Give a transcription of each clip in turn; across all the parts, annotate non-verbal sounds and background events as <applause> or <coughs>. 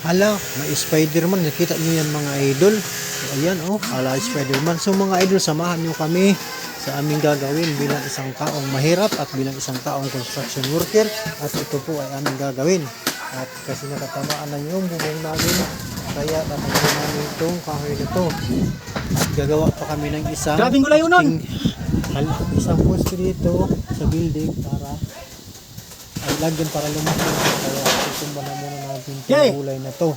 Hala, may Spider-Man. Nakita niyo yan mga idol. So, ayan, oh, ala Spider-Man. So mga idol, samahan niyo kami sa aming gagawin bilang isang taong mahirap at bilang isang taong construction worker. At ito po ay aming gagawin. At kasi nakatamaan na yung bubong namin, kaya tatanggalin namin itong kahoy na to. At gagawa pa kami ng isang Grabing gulay hal- isang poste dito sa building para ay lagyan para lumaki. Kaya tutumba na muna natin Yay! itong gulay na to.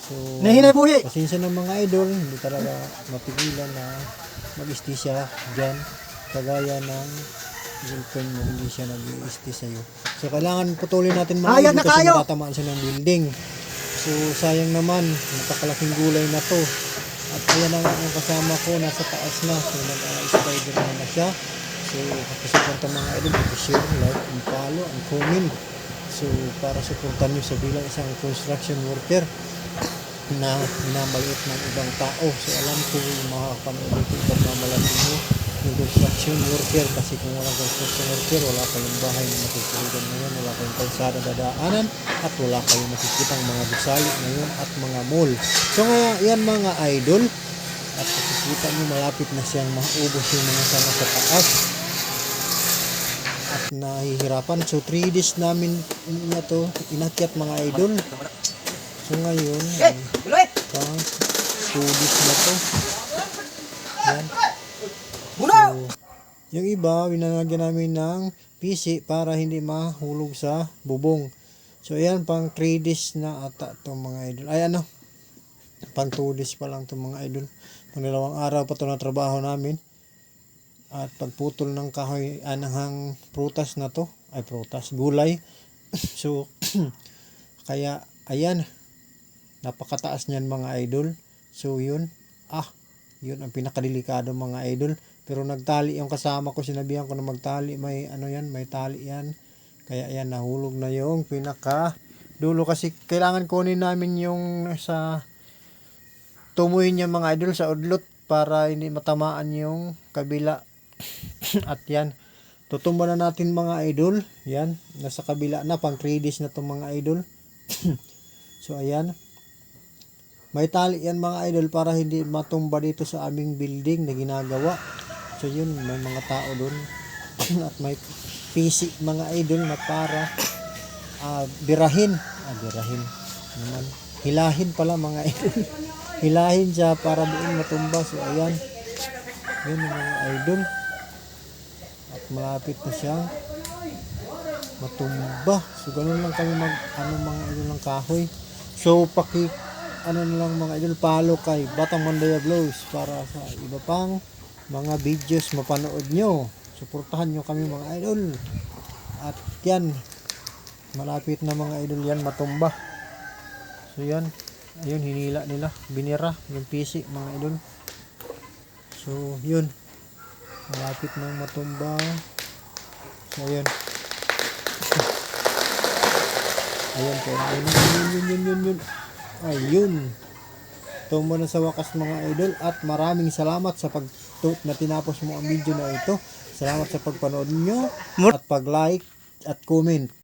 So, Nahinay buhi. Pasensya ng mga idol, hindi talaga mapigilan na mag-istisya dyan. Kagaya ng girlfriend mo, hindi siya nag-iisti sa'yo. So, kailangan putulin natin mga Ayan idol na kasi kayo! matatamaan siya ng building. So, sayang naman, napakalaking gulay na to. At ayan ang, ang kasama ko, nasa taas na. So, nag-spider na na siya. So, kapasukan ka mga idol, share, like, and follow, and comment. So, para supportan nyo sa bilang isang construction worker na minamaliit ng ibang tao. So alam ko yung makakapanood ito pagmamalaki nyo yung construction worker kasi kung walang construction worker wala kayong bahay na matutulugan ngayon, wala kayong kalsada dadaanan at wala kayong makikitang mga gusali ngayon at mga mall. So nga yan mga idol at makikita nyo malapit na siyang maubos yung mga sana sa taas nahihirapan. So 3 days namin na to inakyat mga idol. So ngayon, ay, Gulay. pang 2 days na to. Yan. So, yung iba, winalagyan namin ng PC para hindi mahulog sa bubong. So, ayan, pang 3 days na ata itong mga idol. Ay, ano? Pang 2 days pa lang itong mga idol. Pang dalawang araw pa ito na trabaho namin. At pagputol ng kahoy, anahang prutas na to. Ay, prutas, gulay. <coughs> so, <coughs> kaya, ayan. Napakataas niyan mga idol. So, yun. Ah, yun ang pinakadelikado mga idol. Pero nagtali yung kasama ko, sinabihan ko na magtali, may ano yan, may tali yan. Kaya yan, nahulog na yung pinaka dulo kasi kailangan kunin namin yung sa tumuhin niya mga idol sa udlot para hindi matamaan yung kabila. At yan, tutumba na natin mga idol. Yan, nasa kabila na, pang 3 days na to mga idol. <clears throat> so ayan, may tali yan mga idol para hindi matumba dito sa aming building na ginagawa. So yun, may mga tao doon. <clears throat> At may PC mga idol na para ah, birahin. Ah, birahin. Naman. Hilahin pala mga idol. <laughs> Hilahin siya para doon matumba. So ayan. Yun mga idol. Malapit na siyang matumba. So ganun lang kami mag ano mga idol ng kahoy. So paki ano na lang mga idol follow kay Batang Mandaya Vlogs para sa iba pang mga videos mapanood nyo. Suportahan nyo kami mga idol. At yan malapit na mga idol yan matumba. So yan ayun hinila nila binira yung PC mga idol. So yun malapit na matumba. So ayun. Ayan po. Ayun, yun, yun, yun, yun, yun, yun. Ayun. Tumba na sa wakas mga idol at maraming salamat sa pag na tinapos mo ang video na ito. Salamat sa pagpanood nyo at pag-like at comment.